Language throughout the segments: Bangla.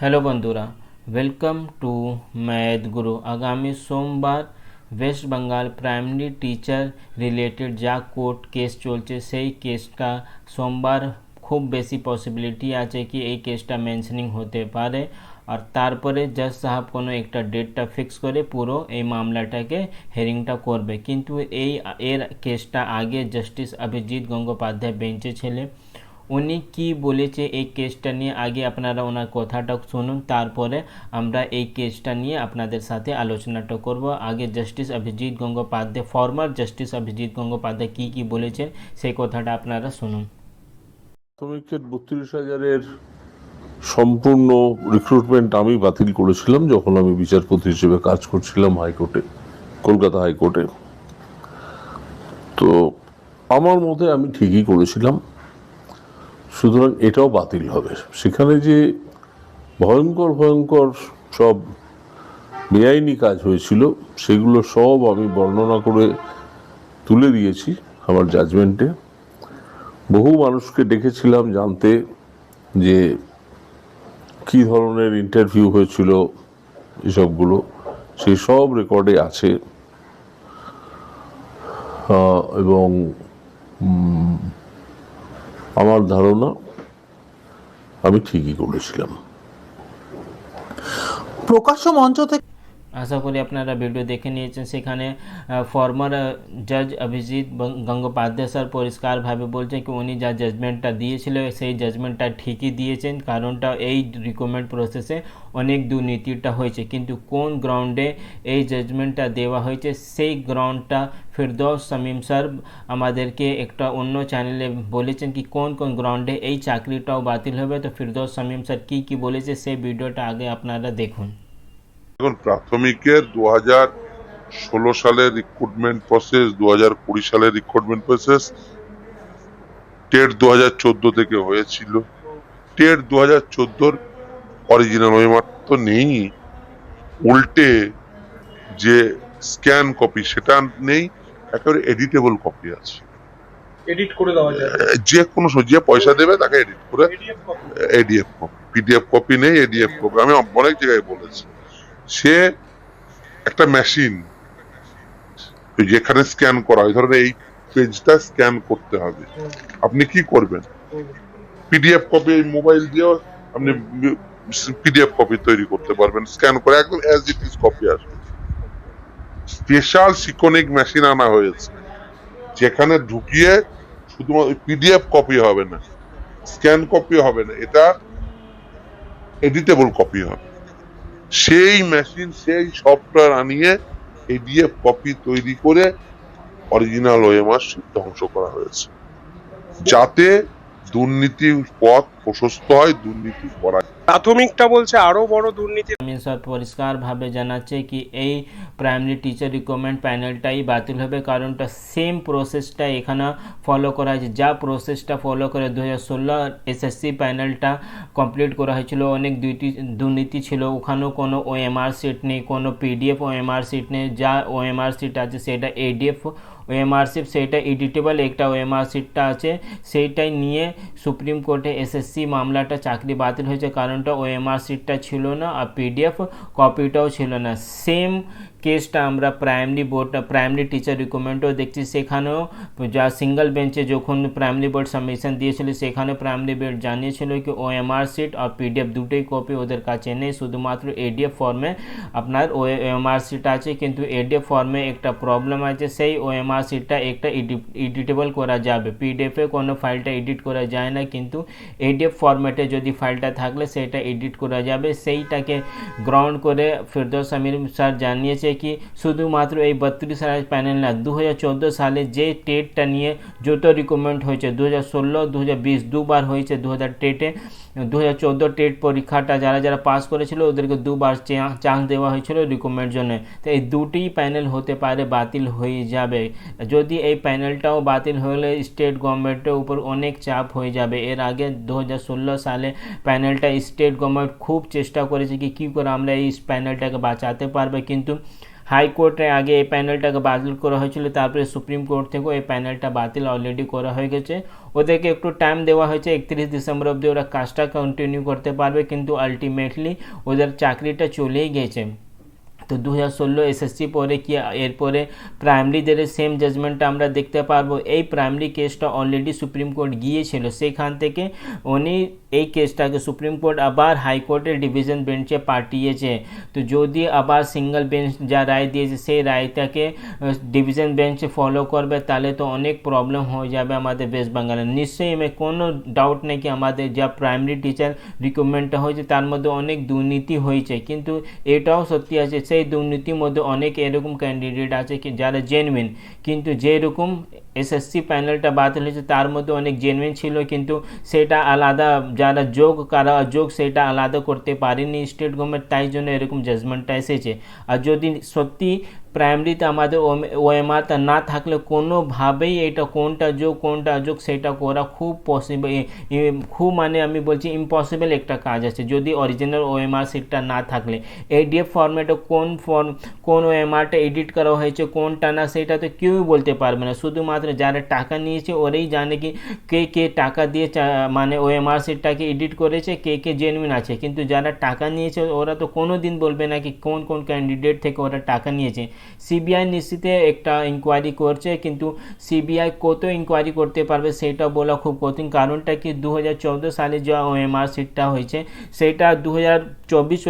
হ্যালো বন্ধুরা ওয়েলকাম টু ম্যাথ গুরু আগামী সোমবার West Bengal primary teacher related যা কোর্ট কেস চলছে, সেই কেসটা সোমবার খুব বেশি পসিবিলিটি আছে কি এই কেসটা মেনশনিং হতে পারে। আর তারপরে জাজ সাহেব কোনো একটা ডেটটা ফিক্স করে পুরো এই মামলাটাকে হেয়ারিংটা করবে। কিন্তু এই, এর কেসটা আগে জাস্টিস অভিজিৎ গঙ্গোপাধ্যায় বেঞ্চে ছিলেন। উনি কি বলেছে এই কেসটা নিয়ে? আগে আপনারা ওনার কথাটা শুনুন, তারপরে আমরা এই কেসটা নিয়ে আপনাদের সাথে আলোচনাটা করব। আগে justice Abhijit Gangopadhyay, former justice Abhijit Gangopadhyay কি কি বলেছেন, সেই কথাটা আপনারা শুনুন। প্রাথমিকের বত্রিশ হাজারের সম্পূর্ণ রিক্রুটমেন্ট আমি বাতিল করেছিলাম যখন আমি বিচারপতি হিসেবে কাজ করছিলাম হাইকোর্টে, কলকাতা হাইকোর্টে। তো আমার মতে আমি ঠিকই করেছিলাম। সুতরাং এটাও বাতিল হবে। সেখানে যে ভয়ঙ্কর ভয়ঙ্কর সব বেআইনি কাজ হয়েছিল, সেগুলো সব আমি বর্ণনা করে তুলে দিয়েছি আমার জাজমেন্টে বহু মানুষকে ডেকেছিলাম জানতে যে কি ধরনের ইন্টারভিউ হয়েছিল এসবগুলো সেই সব রেকর্ডে আছে। এবং আমার ধারণা আমি ঠিকই করেছিলাম। প্রকাশ্য মঞ্চ থেকে আশা করি আপনারা ভিডিও দেখে নিয়েছেন সেখানে ফর্মার জজ অভিজিৎ গঙ্গোপাধ্যায় স্যার পরিষ্কারভাবে বলছেন কি উনি যা জাজমেন্টটা দিয়েছিল সেই জাজমেন্টটা ঠিকই দিয়েছেন কারণটা এই রিকমেন্ড প্রসেসে অনেক দুর্নীতিটা হয়েছে কিন্তু কোন গ্রাউন্ডে এই জাজমেন্টটা দেওয়া হয়েছে সেই গ্রাউন্ডটা ফিরদৌস শামীম স্যার আমাদেরকে একটা অন্য চ্যানেলে বলেছেন কি কোন কোন গ্রাউন্ডে এই চাকরিটাও বাতিল হবে তো ফিরদৌস শামীম স্যার কী কী বলেছে সেই ভিডিওটা আগে আপনারা দেখুন এখন প্রাথমিকের দু হাজার ষোলো সালের রিক্রুটমেন্ট প্রসেস দু হাজার কুড়ি সালের রিক্রুটমেন্ট প্রসেস টেট দু হাজার চোদ্দ থেকে হয়েছিল। টেট দু হাজার চোদ্দোর অরিজিনাল ওয়েমার তো নেই। উল্টে যে স্ক্যান কপি সেটা নেই একেবারে এডিটেবল কপি আছে। এডিট করে দেওয়া যায়। যে কোনো যে পয়সা দেবে তাকে এডিট করে এডিএফ কপি পিডিএফ কপি নেই এডিএফ কপি আমি অনেক জায়গায় বলেছি। সে একটা মেশিন যেখানে স্ক্যান করা হয় ধরেন এই পেজটা স্ক্যান করতে হবে। আপনি কি করবেন? পিডিএফ কপি এই মোবাইল দিয়েও আপনি পিডিএফ কপি তৈরি করতে পারবেন স্ক্যান করে একদম অ্যাজ ইট ইজ কপি আসবে। স্পেশাল সিকোনিক মেশিন আনা হয়েছে, যেখানে ঢুকিয়ে শুধুমাত্র পিডিএফ কপি হবে না স্ক্যান কপি হবে না, এটা এডিটেবল কপি হবে। সেই মেশিন সেই সফটওয়্যার আনিয়ে এডিএফ কপি তৈরি করে অরিজিনাল ওএমআর ধ্বংস করা হয়েছে। যাতে দুর্নীতির পথ প্রশস্ত হয়, দুর্নীতি করা প্রাথমিকটা বলছে আরও বড় দুর্নীতি। শামীম স্যার পরিষ্কারভাবে জানাচ্ছে কি এই প্রাইমারি টিচার রিকমেন্ড প্যানেলটাই বাতিল হবে, কারণটা সেম প্রসেসটা এখানে ফলো করা হয়েছে। যা প্রসেসটা ফলো করে দু হাজার ষোলো এসএসসি প্যানেলটা কমপ্লিট করা হয়েছিল। অনেক দুইটি দুর্নীতি ছিল। ওখানেও কোনো ওএমআর সিট নেই, কোনো পিডিএফ ওএমআর সিট নেই। যা ওএমআর সিট আছে, সেটা এডিএফ ওএমআর সিট সেটা এডিটেবল একটা ওএমআর সিটটা আছে। সেইটাই নিয়ে সুপ্রিম কোর্টে এসএসসি মামলাটা চাকরি বাতিল হয়েছে। কারণটা ওএমআর সিটটা ছিল না আর পিডিএফ কপিটাও ছিল না। সেম কেসটা আমরা প্রাইমারি বোর্ড প্রাইমারি টিচার রিকমেন্ডও দেখছি। সেখানেও যা সিঙ্গেল বেঞ্চে যখন প্রাইমারি বোর্ড সাবমিশন দিয়েছিল, সেখানে প্রাইমারি বোর্ড জানিয়েছিল কি ওএমআর সিট আর পিডিএফ দুটোই কপি ওদের কাছে নেই। শুধুমাত্র এডিএফ ফর্মে আপনার ওএমআর সিট আছে। কিন্তু এডিএফ ফর্মে একটা প্রবলেম আছে। সেই ওএমআর সিটটা একটা এডিটেবল করা যাবে। পিডিএফে কোনো ফাইলটা এডিট করা যায় না, কিন্তু এডিএফ ফরম্যাটে যদি ফাইলটা থাকলে সেটা এডিট করা যাবে। সেইটাকে গ্রাউন্ড করে ফিরদৌস আমির স্যার জানিয়েছে কি, শুধুমাত্র এই বত্রিশ হাজার প্যানেল না দু হাজার চোদ্দ সালে যে টেটটা নিয়ে যত রিকমেন্ড হয়েছে দু হাজার ষোলো দু হাজার বিশ দুবার হয়েছে দু হাজার টেটে দু হাজার চোদ্দ টেট পরীক্ষাটা যারা যারা পাস করেছিল ওদেরকে দুবার চান্স দেওয়া হয়েছিল রিকমেন্ড জন্য। তো এই দুটি প্যানেল হতে পারে বাতিল হয়ে যাবে। যদি এই প্যানেলটাও বাতিল হলে স্টেট গভর্নমেন্টের উপর অনেক চাপ হয়ে যাবে। এর আগে দু হাজার ষোলো সালে প্যানেলটা স্টেট গভর্নমেন্ট খুব চেষ্টা করেছে কি কী করে আমরা এই প্যানেলটাকে বাঁচাতে পারবে। কিন্তু হাইকোর্টে আগে এই প্যানেলটাকে বাতিল করা হয়েছিল, তারপরে সুপ্রিম কোর্ট থেকেও এই প্যানেলটা বাতিল অলরেডি করা হয়ে গেছে। ওদেরকে একটু টাইম দেওয়া হয়েছে, একত্রিশ ডিসেম্বর অবধি ওরা কাজটা কন্টিনিউ করতে পারবে, কিন্তু আলটিমেটলি ওদের চাকরিটা চলেই গেছে। তো দু হাজার ষোলো এসএসসি পরে কি এরপরে প্রাইমারিদের সেম জাজমেন্টটা আমরা দেখতে পারব। এই প্রাইমারি কেসটা অলরেডি সুপ্রিম কোর্ট গিয়েছিল। সেখান থেকে উনি এই কেসটাকে সুপ্রিম কোর্ট আবার হাইকোর্টের ডিভিশন বেঞ্চে পাঠিয়েছে। তো যদি আবার সিঙ্গেল বেঞ্চ যা রায় দিয়েছে, সেই রায়টাকে ডিভিশন বেঞ্চে ফলো করবে, তাহলে তো অনেক প্রবলেম হয়ে যাবে আমাদের ওয়েস্ট বেঙ্গলে নিশ্চয়ই এমে কোনো ডাউট নেই কি আমাদের যা প্রাইমারি টিচার রিক্রুটমেন্টটা হয়েছে, তার মধ্যে অনেক দুর্নীতি হয়েছে। কিন্তু এটাও সত্যি আছে, সেই দুর্নীতির মধ্যে অনেক এরকম ক্যান্ডিডেট আছে কি, যারা জেনুইন কিন্তু যেরকম এসএসসি প্যানেলটা বাতিল হয়েছে, তার মধ্যে অনেক জেনুইন ছিল, কিন্তু সেটা আলাদা, যারা যোগ, কারা যোগ সেটা আলাদা করতে পারেনি স্টেট গভর্নমেন্ট তাই জন্য এরকম জাজমেন্টটা এসেছে। আর যদি সত্যি প্রাইমারিতে আমাদের ওএমআরটা না থাকলে কোনোভাবেই এটা কোনটা যোগ কোনটা যোগ সেটা করা খুব পসিবল খুব মানে আমি বলছি ইম্পসিবল একটা কাজ আছে। যদি অরিজিনাল ওএমআর সিটটা না থাকলে এডিএফ ফরম্যাটে কোন ফর্ম, কোন ওএমআরটা এডিট করা হয়েছে, কোনটা না সেটা তো কেউই বলতে পারবে না। শুধুমাত্র যারা টাকা নিয়েছে ওরাই জানে কি, কে কে টাকা দিয়ে মানে ওএমআর সিটটাকে এডিট করেছে, কে কে জেনুইন আছে। কিন্তু যারা টাকা নিয়েছে ওরা তো কোনো দিন বলবে না কি কোন কোন ক্যান্ডিডেট থেকে ওরা টাকা নিয়েছে। সিবিআই নিশ্চিতে একটা ইনকোয়ারি করছে, কিন্তু সিবিআই কত ইনকোয়ারি করতে পারবে সেটা বলা খুব কঠিন। কারণটা কি? দু হাজার চোদ্দ সালে যে ওএমআর সিটটা হয়েছে, সেটা দু হাজার চব্বিশ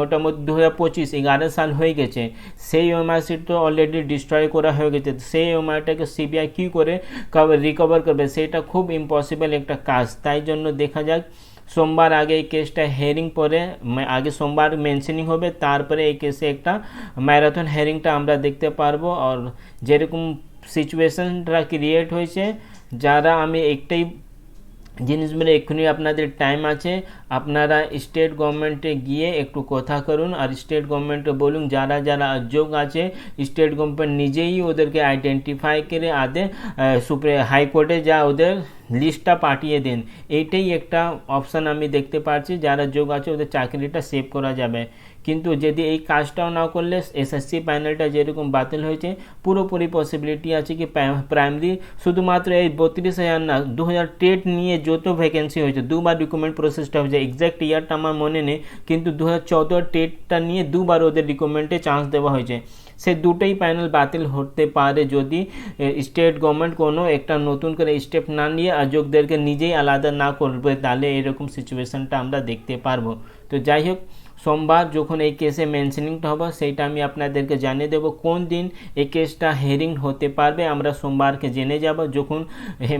মোটামুটি দু হাজার পঁচিশ, এগারো সাল হয়ে গেছে। সেই ওএমআর সিট তো অলরেডি ডিস্ট্রয় করা হয়ে গেছে। সেই ওএমআরটাকে সিবিআই কী করে রিকভার করবে? সেটা খুব ইম্পসিবল একটা কাজ। তাই জন্য দেখা যাক সোমবার আগে এই কেসটা হেয়ারিং পরে আগে সোমবার মেনশনিং হবে, তারপরে এই কেসে একটা ম্যারাথন হেয়ারিংটা আমরা দেখতে পারব। আর যেরকম সিচুয়েশনটা ক্রিয়েট হয়েছে, যারা আমি একটাই জিনিসগুলো এক্ষুনি আপনাদের টাইম আছে, আপনারা স্টেট গভর্নমেন্টে গিয়ে একটু কথা করুন আর স্টেট গভর্নমেন্টে বলুন যারা যারা যোগ আছে স্টেট গভর্নমেন্ট নিজেই ওদেরকে আইডেন্টিফাই করে আদে সুপ্রে হাইকোর্টে যা ওদের লিস্টটা পাঠিয়ে দেন। এইটাই একটা অপশান আমি দেখতে পাচ্ছি যারা যোগ আছে ওদের চাকরিটা সেভ করা যাবে। কিন্তু যদি এই কাজটাও না করলে এসএসসি প্যানেলটা যেরকম বাতিল হয়েছে, পুরোপুরি পসিবিলিটি আছে কি প্রাইমারি শুধুমাত্র এই বত্রিশ হাজার না দু হাজার টেট নিয়ে যত ভ্যাকেন্সি হয়েছে, দুবার রিক্রুটমেন্ট প্রসেসটা হয়েছে এক্স্যাক্ট ইয়ারটা আমার মনে নেই, কিন্তু দু হাজার চৌদ্দ টেটটা নিয়ে দুবার ওদের রিক্রুটমেন্টে চান্স দেওয়া হয়েছে। সে দুটোই প্যানেল বাতিল হতে পারে যদি স্টেট গভর্নমেন্ট কোনো একটা নতুন করে স্টেপ না নিয়ে অযোগ্যদেরকে নিজেই আলাদা না করবে, তাহলে এরকম সিচুয়েশনটা আমরা দেখতে পারব। তো যাই হোক সোমবার যখন এই কেসে মেনশনিংটা হবে, সেইটা আমি আপনাদেরকে জানিয়ে দেবো কোন দিন এই কেসটা হেয়ারিং হতে পারবে। আমরা সোমবারকে জেনে যাব যখন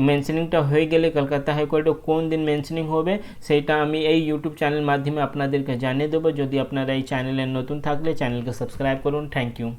মেনশনিংটা হয়ে গেলে কলকাতা হাইকোর্টে কোন দিন মেনশনিং হবে, সেইটা আমি এই ইউটিউব চ্যানেল মাধ্যমে আপনাদেরকে জানিয়ে দেবো। যদি আপনারা এই চ্যানেলে নতুন থাকলে চ্যানেলকে সাবস্ক্রাইব করুন। Thank you